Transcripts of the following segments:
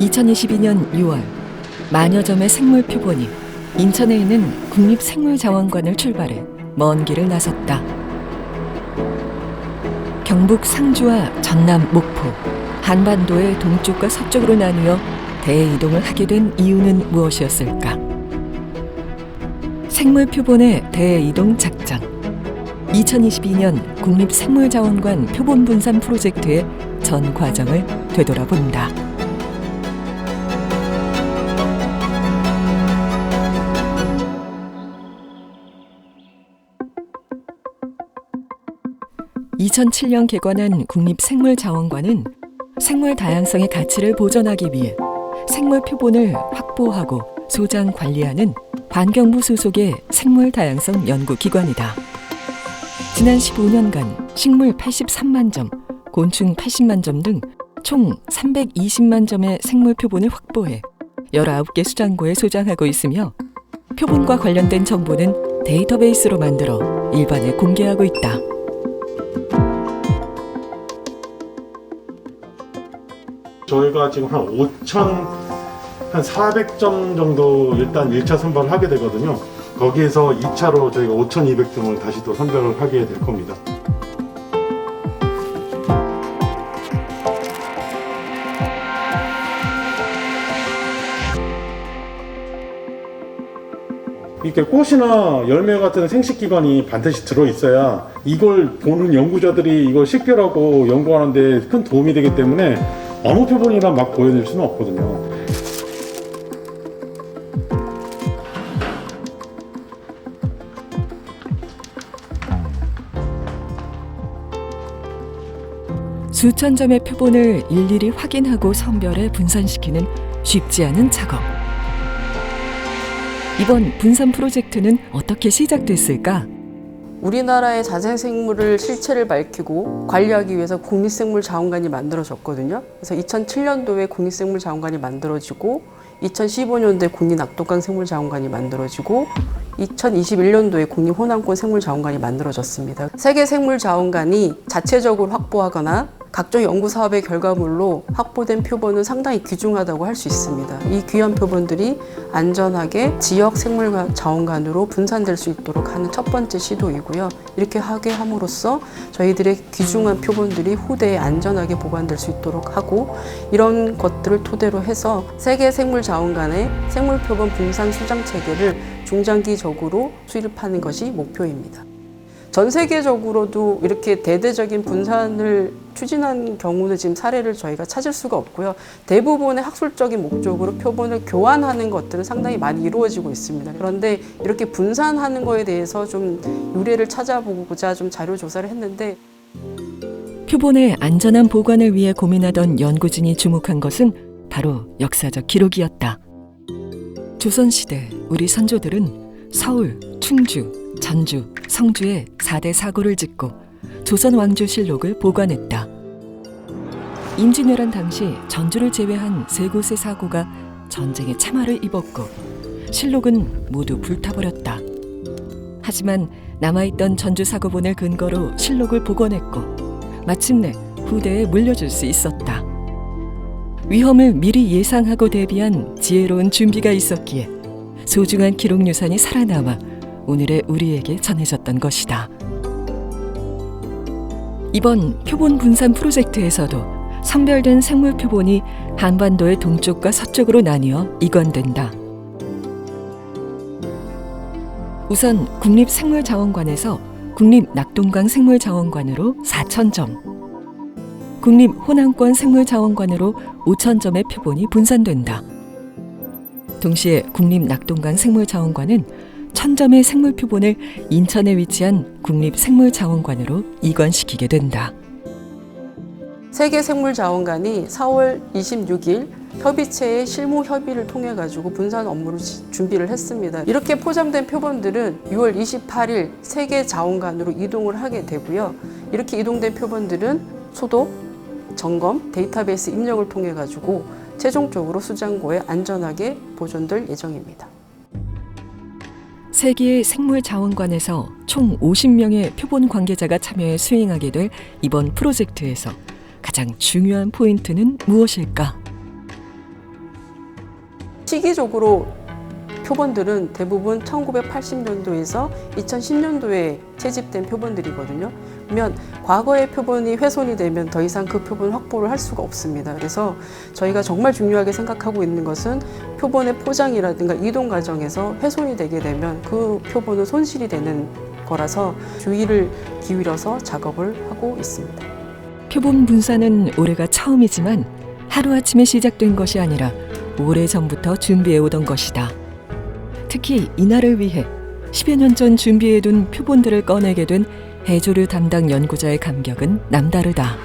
(2022년 6월) 만여 점의 생물 표본이 인천에 있는 국립생물자원관을 출발해 먼 길을 나섰다. 경북 상주와 전남 목포, 한반도의 동쪽과 서쪽으로 나뉘어 대이동을 하게 된 이유는 무엇이었을까? 생물 표본의 대이동 작전. 2022년 국립생물자원관 표본 분산 프로젝트의 전 과정을 되돌아본다. (2007년) 개관한 국립생물자원관은 생물 다양성의 가치를 보존하기 위해 생물 표본을 확보하고 소장 관리하는 환경부 소속의 생물 다양성 연구 기관이다. 지난 15년간 식물 83만 점, 곤충 80만 점 등 총 320만 점의 생물 표본을 확보해 19개 수장고에 소장하고 있으며 표본과 관련된 정보는 데이터베이스로 만들어 일반에 공개하고 있다. 저희가 지금 한 5천 한 400점 정도 일단 1차 선발을 하게 되거든요. 거기에서 2차로 저희가 5,200점을 다시 또 선별을 하게 될 겁니다. 이렇게 꽃이나 열매 같은 생식 기관이 반드시 들어 있어야 이걸 보는 연구자들이 이걸 식별하고 연구하는데 큰 도움이 되기 때문에 아무 표본이나 막 보여낼 수는 없거든요. 수천 점의 표본을 일일이 확인하고 선별해 분산시키는 쉽지 않은 작업. 이번 분산 프로젝트는 어떻게 시작됐을까? 우리나라의 자생생물을 실체를 밝히고 관리하기 위해서 국립생물자원관이 만들어졌거든요. 그래서 2007년도에 국립생물자원관이 만들어지고 2015년도에 국립낙동강 생물자원관이 만들어지고 2021년도에 국립호남권 생물자원관이 만들어졌습니다. 세계 생물자원관이 자체적으로 확보하거나 각종 연구 사업의 결과물로 확보된 표본은 상당히 귀중하다고 할 수 있습니다. 이 귀한 표본들이 안전하게 지역 생물 자원관으로 분산될 수 있도록 하는 첫 번째 시도이고요. 이렇게 하게 함으로써 저희들의 귀중한 표본들이 후대에 안전하게 보관될 수 있도록 하고 이런 것들을 토대로 해서 세계 생물 자원관의 생물 표본 분산 수장 체계를 중장기적으로 수립하는 것이 목표입니다. 전 세계적으로도 이렇게 대대적인 분산을 추진한 경우는 지금 사례를 저희가 찾을 수가 없고요. 대부분의 학술적인 목적으로 표본을 교환하는 것들은 상당히 많이 이루어지고 있습니다. 그런데 이렇게 분산하는 거에 대해서 좀 유래를 찾아보고자 좀 자료 조사를 했는데 표본의 안전한 보관을 위해 고민하던 연구진이 주목한 것은 바로 역사적 기록이었다. 조선시대 우리 선조들은 서울, 충주, 전주, 성주에 4대 사고를 짓고 조선 왕조실록을 보관했다. 임진왜란 당시 전주를 제외한 세 곳의 사고가 전쟁의 참화를 입었고 실록은 모두 불타버렸다. 하지만 남아있던 전주 사고본을 근거로 실록을 복원했고 마침내 후대에 물려줄 수 있었다. 위험을 미리 예상하고 대비한 지혜로운 준비가 있었기에 소중한 기록 유산이 살아남아 오늘의 우리에게 전해졌던 것이다. 이번 표본 분산 프로젝트에서도 선별된 생물 표본이 한반도의 동쪽과 서쪽으로 나뉘어 이관된다. 우선 국립생물자원관에서 국립낙동강 생물자원관으로 4,000점, 국립호남권 생물자원관으로 5,000점의 표본이 분산된다. 동시에 국립낙동강 생물자원관은 1,000점의 생물 표본을 인천에 위치한 국립생물자원관으로 이관시키게 된다. 세계생물자원관이 4월 26일 협의체의 실무 협의를 통해 가지고 분산 업무를 지- 준비를 했습니다. 이렇게 포장된 표본들은 6월 28일 세계 자원관으로 이동을 하게 되고요. 이렇게 이동된 표본들은 소독, 점검, 데이터베이스 입력을 통해 가지고 최종적으로 수장고에 안전하게 보존될 예정입니다. 세계의 생물자원관에서 총 50명의 표본 관계자가 참여해 수행하게 될 이번 프로젝트에서 가장 중요한 포인트는 무엇일까? 시기적으로 표본들은 대부분 1980년도에서 2010년도에 채집된 표본들이거든요. 그러면 과거의 표본이 훼손이 되면 더 이상 그 표본 확보를 할 수가 없습니다. 그래서 저희가 정말 중요하게 생각하고 있는 것은 표본의 포장이라든가 이동 과정에서 훼손이 되게 되면 그 표본은 손실이 되는 거라서 주의를 기울여서 작업을 하고 있습니다. 표본 분산은 올해가 처음이지만 하루아침에 시작된 것이 아니라 오래 전부터 준비해 오던 것이다. 특히 이날을 위해 10여 년 전 준비해둔 표본들을 꺼내게 된 해조류 담당 연구자의 감격은 남다르다.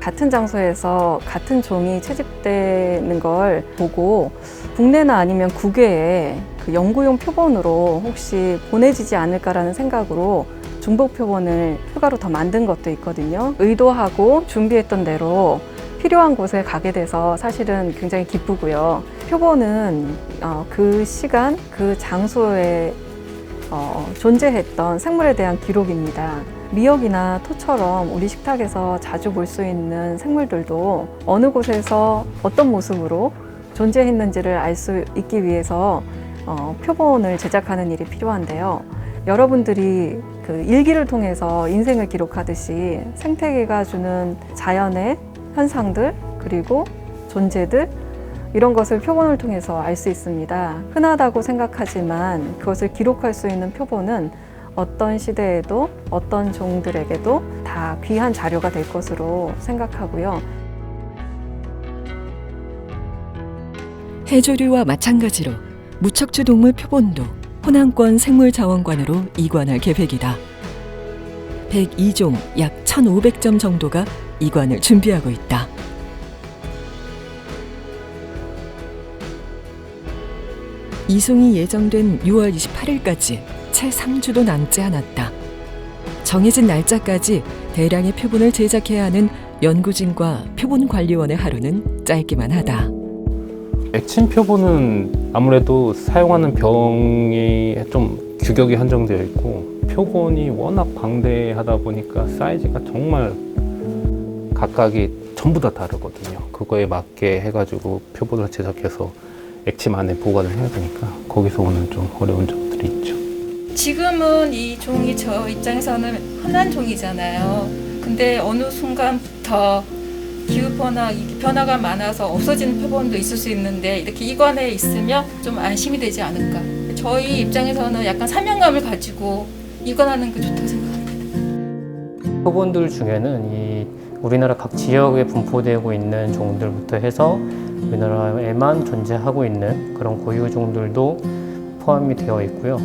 같은 장소에서 같은 종이 채집되는 걸 보고 국내나 아니면 국외에 그 연구용 표본으로 혹시 보내지지 않을까라는 생각으로 중복 표본을 추가로 더 만든 것도 있거든요. 의도하고 준비했던 대로 필요한 곳에 가게 돼서 사실은 굉장히 기쁘고요. 표본은 어, 그 시간, 그 장소에 어, 존재했던 생물에 대한 기록입니다. 미역이나 토처럼 우리 식탁에서 자주 볼 수 있는 생물들도 어느 곳에서 어떤 모습으로 존재했는지를 알 수 있기 위해서 어, 표본을 제작하는 일이 필요한데요. 여러분들이 그 일기를 통해서 인생을 기록하듯이 생태계가 주는 자연의 현상들 그리고 존재들 이런 것을 표본을 통해서 알 수 있습니다. 흔하다고 생각하지만 그것을 기록할 수 있는 표본은 어떤 시대에도 어떤 종들에게도 다 귀한 자료가 될 것으로 생각하고요. 해조류와 마찬가지로 무척추 동물 표본도 호남권 생물자원관으로 이관할 계획이다. 102종 약 1,500점 정도가 이관을 준비하고 있다. 이송이 예정된 6월 28일까지 채 3주도 남지 않았다. 정해진 날짜까지 대량의 표본을 제작해야 하는 연구진과 표본관리원의 하루는 짧기만 하다. 액침 표본은 아무래도 사용하는 병이 좀 규격이 한정되어 있고 표본이 워낙 방대하다 보니까 사이즈가 정말 각각이 전부 다 다르거든요. 그거에 맞게 해가지고 표본을 제작해서 액침 안에 보관을 해야 되니까 거기서 오는 좀 어려운 점들이 있죠. 지금은 이 종이 저 입장에서는 흔한 종이잖아요. 근데 어느 순간부터 기후 변화, 이 변화가 많아서 없어지는 표본도 있을 수 있는데 이렇게 이관에 있으면 좀 안심이 되지 않을까. 저희 입장에서는 약간 사명감을 가지고 이관하는 게 좋다고 생각합니다. 표본들 중에는 이 우리나라 각 지역에 분포되고 있는 종들부터 해서 우리나라에만 존재하고 있는 그런 고유 종들도 포함이 되어 있고요.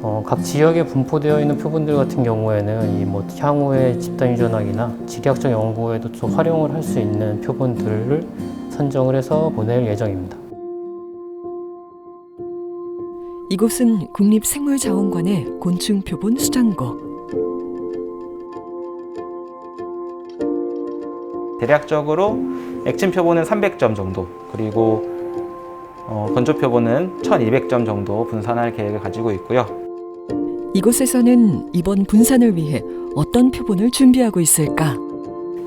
어, 각 지역에 분포되어 있는 표본들 같은 경우에는 이 뭐 향후에 집단 유전학이나 지리학적 연구에도 또 활용을 할 수 있는 표본들을 선정을 해서 보낼 예정입니다. 이곳은 국립생물자원관의 곤충 표본 수장고. 대략적으로 액침 표본은 300점 정도 그리고 어, 건조 표본은 1200점 정도 분산할 계획을 가지고 있고요. 이곳에서는 이번 분산을 위해 어떤 표본을 준비하고 있을까?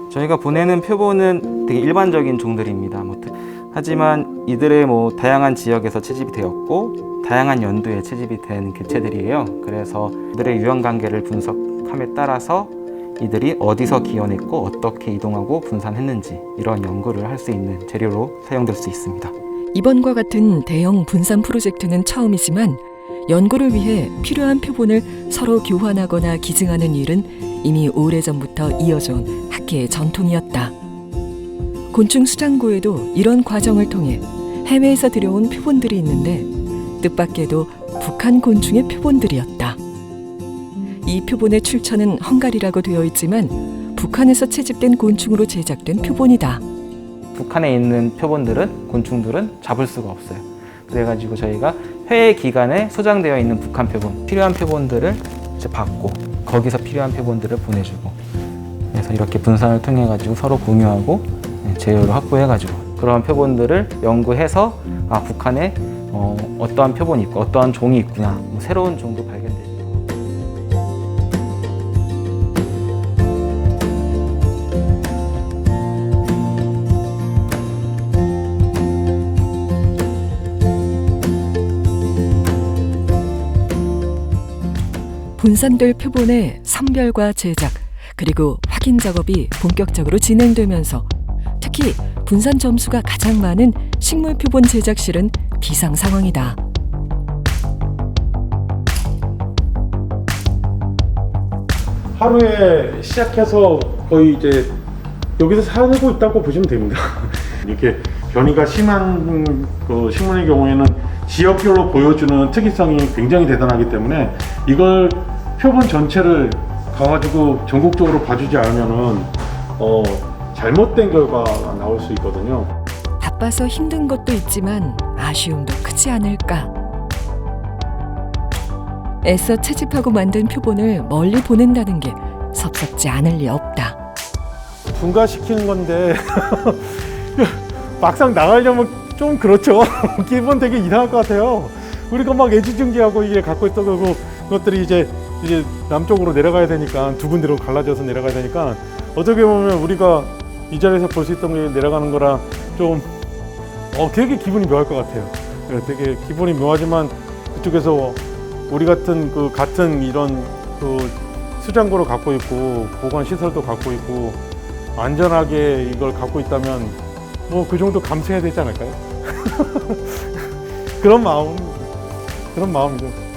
저희가 보내는 표본은 되게 일반적인 종들입니다. 뭐, 특- 하지만 이들의 뭐 다양한 지역에서 채집이 되었고 다양한 연도에 채집이 된 개체들이에요. 그래서 이들의 유형 관계를 분석함에 따라서 이들이 어디서 기원했고 어떻게 이동하고 분산했는지 이런 연구를 할 수 있는 재료로 사용될 수 있습니다. 이번과 같은 대형 분산 프로젝트는 처음이지만 연구를 위해 필요한 표본을 서로 교환하거나 기증하는 일은 이미 오래전부터 이어져온 학계의 전통이었다. 곤충 수장고에도 이런 과정을 통해 해외에서 들여온 표본들이 있는데 뜻밖에도 북한 곤충의 표본들이었다. 이 표본의 출처는 헝가리라고 되어 있지만 북한에서 채집된 곤충으로 제작된 표본이다. 북한에 있는 표본들은 곤충들은 잡을 수가 없어요. 그래가지고 저희가 회의 기간에 소장되어 있는 북한 표본 필요한 표본들을 이제 받고 거기서 필요한 표본들을 보내주고 그래서 이렇게 분산을 통해 가지고 서로 공유하고 네, 재료를 확보해 가지고 그런 표본들을 연구해서 아 북한에 어, 어떠한 표본이 있고 어떠한 종이 있구나 뭐 새로운 종도 발견되죠. 분산될 표본의 선별과 제작 그리고 확인 작업이 본격적으로 진행되면서 특히 분산 점수가 가장 많은 식물 표본 제작실은 비상 상황이다. 하루에 시작해서 거의 이제 여기서 살고 있다고 보시면 됩니다. 이렇게 변이가 심한 그 식물의 경우에는 지역별로 보여주는 특이성이 굉장히 대단하기 때문에 이걸 표본 전체를 가가지고 전국적으로 봐주지 않으면은 어, 잘못된 결과가 나올 수 있거든요. 바빠서 힘든 것도 있지만 아쉬움도 크지 않을까. 애써 채집하고 만든 표본을 멀리 보낸다는 게 섭섭지 않을 리 없다. 분가시키는 건데 막상 나가려면 좀 그렇죠. 기분 되게 이상할 것 같아요. 우리가 막 애지중지하고 이게 갖고 있던 거고 그것들이 이제 이제 남쪽으로 내려가야 되니까 두 군데로 갈라져서 내려가야 되니까 어떻게 보면 우리가 이 자리에서 볼 수 있던 게 내려가는 거랑 좀 어, 되게 기분이 묘할 것 같아요. 네, 되게 기분이 묘하지만 그쪽에서 우리 같은 그 같은 이런 그 수장고를 갖고 있고 보관 시설도 갖고 있고 안전하게 이걸 갖고 있다면 뭐 그 정도 감수해야 되지 않을까요? 그런 마음 그런 마음이죠.